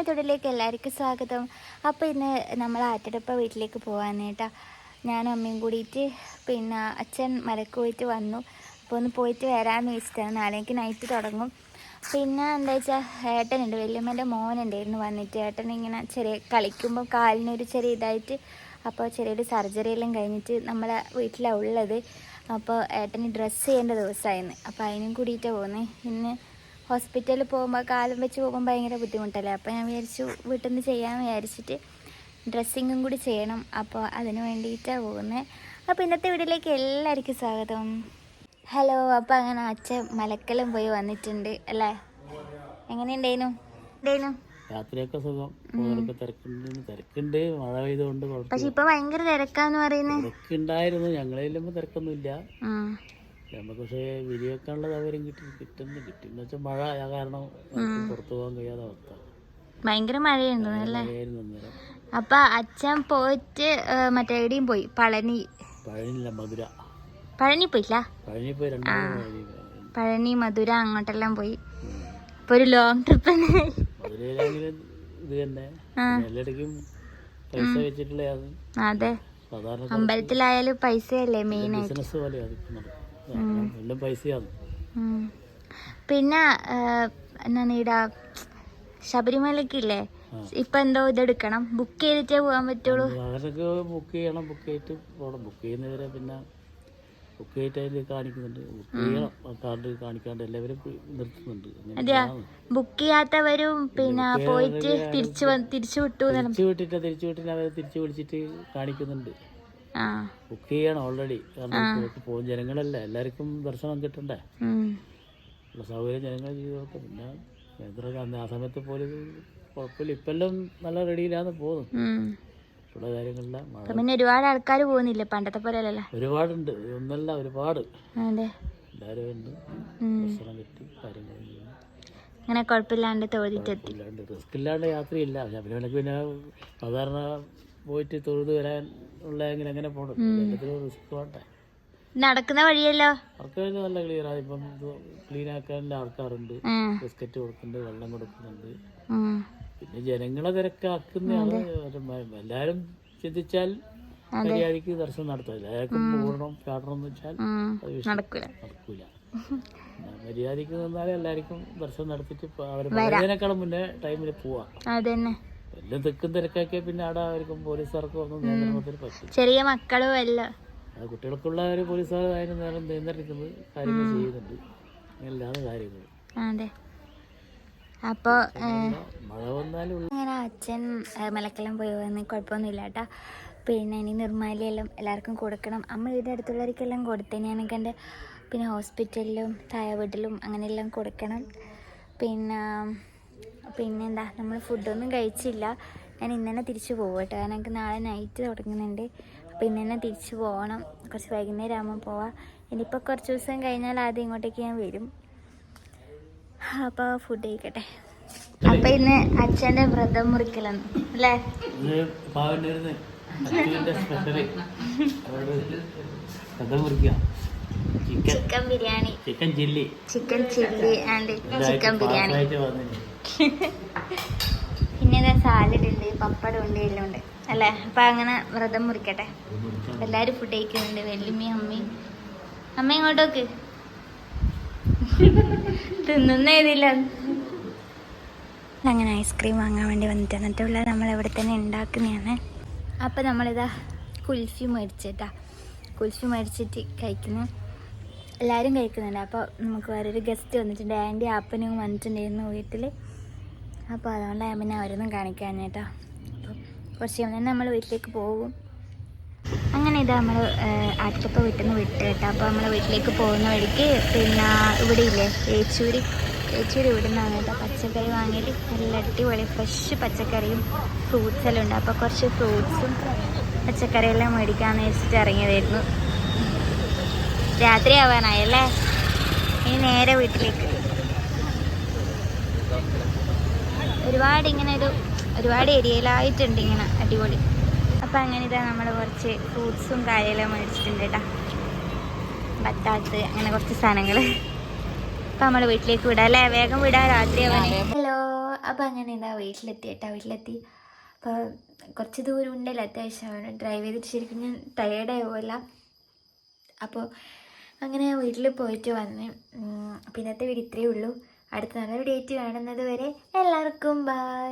അച്ഛന്റെ തൊഴിലേക്ക് എല്ലാവർക്കും സ്വാഗതം. അപ്പോൾ ഇന്ന് നമ്മൾ ആറ്റടപ്പ വീട്ടിലേക്ക് പോകാനേട്ടാ ഞാനും അമ്മയും കൂടിയിട്ട് പിന്നെ അച്ഛൻ മലക്ക് പോയിട്ട് വന്നു. അപ്പോൾ ഒന്ന് പോയിട്ട് വരാമെന്ന് വെച്ചിട്ടാണ് നാളേക്ക് നൈറ്റ് തുടങ്ങും. പിന്നെ എന്താ വെച്ചാൽ ഏട്ടനുണ്ട് വലിയമ്മേന്റെ മോനുണ്ടായിരുന്നു വന്നിട്ട്. ഏട്ടൻ ഇങ്ങനെ ചെറിയ കളിക്കുമ്പോൾ കാലിനൊരു ചെറിയ ഇതായിട്ട് അപ്പോൾ ചെറിയൊരു സർജറി എല്ലാം കഴിഞ്ഞിട്ട് നമ്മളെ വീട്ടിലാണ് ഉള്ളത്. അപ്പോൾ ഏട്ടന് ഡ്രസ്സ് ചെയ്യേണ്ട ദിവസമായിരുന്നു അപ്പോൾ അതിനും കൂടിയിട്ടാണ് പോകുന്നത് ഇന്ന് ഹോസ്പിറ്റലിൽ പോകുമ്പോൾ കാലം വെച്ച് പോകുമ്പോൾ ഭയങ്കര ബുദ്ധിമുട്ടല്ലേ? അപ്പോൾ ഞാൻ വിചാരിച്ചു വീട്ടിൽ നിന്ന് ചെയ്യാമെന്ന് വിചാരിച്ചിട്ട് ഡ്രസ്സിങ്ങും കൂടി ചെയ്യണം. അപ്പോൾ അതിന് വേണ്ടിയിട്ടാണ് പോകുന്നത്. അപ്പോൾ ഇന്നത്തെ വീട്ടിലേക്ക് എല്ലാവർക്കും സ്വാഗതം. ഹലോ അപ്പോൾ അങ്ങനെ അച്ഛൻ മലക്കലും പോയി വന്നിട്ടുണ്ട് അല്ലേ? എങ്ങനെയുണ്ടായിരുന്നു? ഉണ്ടായിരുന്നു രാത്രിയൊക്കെ സുഖം. പോകാനൊക്കെ തിരക്കുണ്ട്. തിരക്കുണ്ട്. മഴ പെയ്തുകൊണ്ട് പക്ഷെ ഇപ്പൊ ഭയങ്കര തിരക്കാന്ന് പറയുന്നത്. തിരക്കുണ്ടായിരുന്നു. ഞങ്ങളെ തിരക്കൊന്നുമില്ല. നമുക്ക് പക്ഷേ വീഡിയോ വെക്കാനുള്ള സൗകര്യം കിട്ടി കിട്ടുന്നു. കിട്ടി എന്ന് വെച്ചാൽ മഴ ആ കാരണം പുറത്തു പോകാൻ കഴിയാത്ത അവസ്ഥ. ഭയങ്കര അല്ലേ? മഴയായിരുന്നു അന്നേരം. അപ്പൊ അച്ഛൻ പോയിട്ട് മറ്റേ എവിടെയും പോയി? പളനി. പഴനില്ല മധുര. പഴനി പോയില്ല? പഴനി പോയി പഴനി. മധുര അങ്ങോട്ടെല്ലാം പോയി. ഇപ്പൊ ഒരു ലോങ് ട്രിപ്പ് അതെ. അമ്പലത്തിലായാലും പൈസയല്ലേ മെയിൻ ആയിട്ട്. എല്ലാം പൈസയാണ്. പിന്നെ എന്താണ് ഇടാ ശബരിമലക്കില്ലേ? ഇപ്പൊ എന്തോ ഇതെടുക്കണം. ബുക്ക് ചെയ്തിട്ടേ പോകാൻ പറ്റുള്ളൂ. അവരൊക്കെ ബുക്ക് ചെയ്യണം ബുക്ക് ചെയ്തിട്ട് പോകണം ബുക്ക് ചെയ്യുന്നവരെ പിന്നെ ബുക്ക് ചെയ്തിട്ട് അതിൽ കാണിക്കുന്നുണ്ട്. ബുക്ക് ചെയ്യണം. കാർഡ് കാണിക്കാണ്ട് എല്ലാവരും നിർത്തുന്നുണ്ട്. അതെയാ? ബുക്ക് ചെയ്യാത്തവരും പിന്നെ പോയിട്ട് തിരിച്ചു തിരിച്ചു വിട്ടു തിരിച്ചു വിട്ടിട്ട് തിരിച്ചു വിട്ടിട്ട് അവരെ തിരിച്ചു വിളിച്ചിട്ട് കാണിക്കുന്നുണ്ട്. ബുക്ക് ചെയ്യണം ഓൾറെഡി കാരണം പോകും ജനങ്ങളല്ല എല്ലാവർക്കും ദർശനം കിട്ടണ്ടേ. ഉള്ള സൗകര്യം ജനങ്ങൾ ചെയ്ത് കൊടുക്കും പിന്നെ അന്ന് ആ സമയത്ത് പോലും കുഴപ്പമില്ല. ഇപ്പെല്ലാം നല്ല റെഡിയിലാന്ന് പോകുന്നു. ഉള്ള ഇപ്പൊ പിന്നെ ഒരുപാട് ആൾക്കാർ പോകുന്നില്ല പണ്ടത്തെ പോലെ അല്ലല്ലോ? ഒരുപാടുണ്ട്. ഒന്നല്ല ഒരുപാട്. എല്ലാവരും ഉണ്ട്. ദർശനം കിട്ടി കാര്യങ്ങൾ അങ്ങനെ കുഴപ്പമില്ലാണ്ട് തോന്നിട്ടെത്തി റിസ്ക് ഇല്ലാണ്ട് യാത്രയില്ല. ശബരിമലക്ക് പിന്നെ സാധാരണ പോയിട്ട് തൊഴുത് വരാൻ ഉള്ളതെങ്കിൽ അങ്ങനെ പോകണം എല്ലാത്തിനും റിസ്ക് വേണ്ടേ? നടക്കുന്ന വഴിയല്ലോ. അവർക്ക് നല്ല ക്ലിയർ ഇപ്പം ക്ലീൻ ആക്കാൻ ആൾക്കാരുണ്ട്. ബിസ്ക്കറ്റ് കൊടുക്കുന്നുണ്ട് വെള്ളം കൊടുക്കുന്നുണ്ട്. പിന്നെ ജനങ്ങളെ തിരക്കാക്കുന്നതാണ് എല്ലാരും ചിന്തിച്ചാൽ മര്യാദയ്ക്ക് ദർശനം നടത്തില്ല എല്ലാവർക്കും കൂടണം ചാടണം എന്ന് വെച്ചാൽ നടക്കൂല. നടക്കൂല. പിന്നെ നിന്നാലേ എല്ലാവർക്കും ദർശനം നടത്തിട്ട് അവരെ മുന്നേ ടൈമിൽ പോവാം. എല്ലാം തെക്കും തിരക്കാക്കിയാൽ പിന്നെ അവിടെ ആർക്കും പോലീസുകാർക്കും ഒന്നും നിയന്ത്രണത്തിൽ പറ്റും ചെറിയ മക്കളും എല്ലാം. അത് കുട്ടികൾക്കുള്ള ഒരു പോലീസുകാർ അതിന് നേരം നിയന്ത്രിക്കുന്നത് കാര്യങ്ങൾ ചെയ്യുന്നുണ്ട്. എല്ലാ കാര്യങ്ങൾ. അതെ. അപ്പോൾ മഴ വന്നാലും അങ്ങനെ അച്ഛൻ മലക്കെല്ലാം പോയി വന്ന് കുഴപ്പമൊന്നുമില്ല കേട്ടോ. പിന്നെ ഇനി നിർമ്മാലിയെല്ലാം എല്ലാവർക്കും കൊടുക്കണം. അമ്മ ഇവിടെ അടുത്തുള്ളവർക്കെല്ലാം കൊടുത്തേനെ ഞാൻ എന്റെ പിന്നെ ഹോസ്പിറ്റലിലും തായ വീട്ടിലും അങ്ങനെയെല്ലാം കൊടുക്കണം. പിന്നെ പിന്നെന്താ നമ്മൾ ഫുഡൊന്നും കഴിച്ചില്ല. ഞാൻ ഇന്ന് തന്നെ തിരിച്ചു പോകും കേട്ടോ. കാരണം എനിക്ക് നാളെ നൈറ്റ് തുടങ്ങുന്നുണ്ട്. അപ്പോൾ ഇന്ന് തന്നെ തിരിച്ചു പോകണം. കുറച്ച് വൈകുന്നേരം ആകുമ്പോൾ പോവാം. ഇനിയിപ്പോൾ കുറച്ച് ദിവസം കഴിഞ്ഞാൽ ആദ്യം ഇങ്ങോട്ടേക്ക് ഞാൻ വരും. അപ്പോൾ ഫുഡ് കഴിക്കട്ടെ. അപ്പൊ ഇന്ന് അച്ഛന്റെ വ്രതം മുറിക്കലാണ് അല്ലേ? Chicken biryani. Chicken chilli chicken chilli and chicken biryani. പിന്നെ ഇതാ സാലഡ് ഉണ്ട് പപ്പടം ഉണ്ട് എല്ലാം ഉണ്ട് അല്ലേ? അപ്പൊ അങ്ങനെ വ്രതം മുറിക്കട്ടെ. എല്ലാരും ഫുഡ് കഴിക്കുന്നുണ്ട്. വെല്ലുമ്മയും അമ്മി അമ്മ ഇങ്ങോട്ടോക്ക് തിന്നുന്ന ഏതില്ല അങ്ങനെ ഐസ്ക്രീം വാങ്ങാൻ വേണ്ടി വന്നിട്ട് എന്നിട്ടുള്ള നമ്മൾ ഇവിടെ തന്നെ ഉണ്ടാക്കുന്നതാണ്. അപ്പം നമ്മളിതാ കുൽഫി മേടിച്ചിട്ടാ. കുൽഫി മേടിച്ചിട്ട് കഴിക്കുന്നു. എല്ലാവരും കഴിക്കുന്നുണ്ട്. അപ്പോൾ നമുക്ക് വേറൊരു ഗസ്റ്റ് വന്നിട്ടുണ്ട്. ആന്റി ആപ്പനും വന്നിട്ടുണ്ടായിരുന്നു വീട്ടിൽ അപ്പോൾ അതുകൊണ്ടാണ് പിന്നെ അവരൊന്നും കാണിക്കാൻ കേട്ടോ അപ്പോൾ കുറച്ച് കഴിയുമ്പോൾ നമ്മൾ വീട്ടിലേക്ക് പോകും. അങ്ങനെ ഇത് നമ്മൾ ആറ്റപ്പ വീട്ടിൽ നിന്ന് വിട്ട് കേട്ടോ. അപ്പോൾ നമ്മൾ വീട്ടിലേക്ക് പോകുന്ന വഴിക്ക് പിന്നെ ഇവിടെ ഇല്ലേ ഏച്ചൂരി ഏച്ചൂരി ഇവിടെ നിന്നാണ് കേട്ടോ പച്ചക്കറി വാങ്ങിയിട്ട് നല്ല അടിപൊളി ഫ്രഷ് പച്ചക്കറിയും ഫ്രൂട്ട്സ് എല്ലാം ഉണ്ട്. അപ്പോൾ കുറച്ച് ഫ്രൂട്ട്സും പച്ചക്കറിയെല്ലാം മേടിക്കാമെന്ന് വെച്ചിട്ട് ഇറങ്ങിയതായിരുന്നു. രാത്രി ആവാനായല്ലേ ഇനി നേരെ വീട്ടിലേക്ക്. ഒരുപാട് ഇങ്ങനെ ഒരു ഒരുപാട് ഏരിയയിലായിട്ടുണ്ട് ഇങ്ങനെ അടിപൊളി. അപ്പം അങ്ങനെ ഇതാ നമ്മൾ കുറച്ച് ഫ്രൂട്ട്സും കാര്യമെല്ലാം മേടിച്ചിട്ടുണ്ട് കേട്ടോ ബത്താത്ത് അങ്ങനെ കുറച്ച് സാധനങ്ങൾ അപ്പം നമ്മൾ വീട്ടിലേക്ക് വിടാം അല്ലേ? വേഗം വിടാം രാത്രി ഹലോ. അപ്പം അങ്ങനെ ഇതാ വീട്ടിലെത്തി കേട്ടോ വീട്ടിലെത്തി. അപ്പോൾ കുറച്ച് ദൂരം ഉണ്ടല്ലോ അത്യാവശ്യം ഡ്രൈവ് ചെയ്തിട്ട് ശരിക്കും ഞാൻ ടയേർഡായി പോകല്ല അപ്പോൾ അങ്ങനെ വീട്ടിൽ പോയിട്ട് വന്ന് പിന്നത്തെ വീഡിയോ ഇത്രയേ ഉള്ളൂ. അടുത്ത നല്ല വീഡിയോ ആയിട്ട് കാണുന്നത് വരെ എല്ലാവർക്കും ബൈ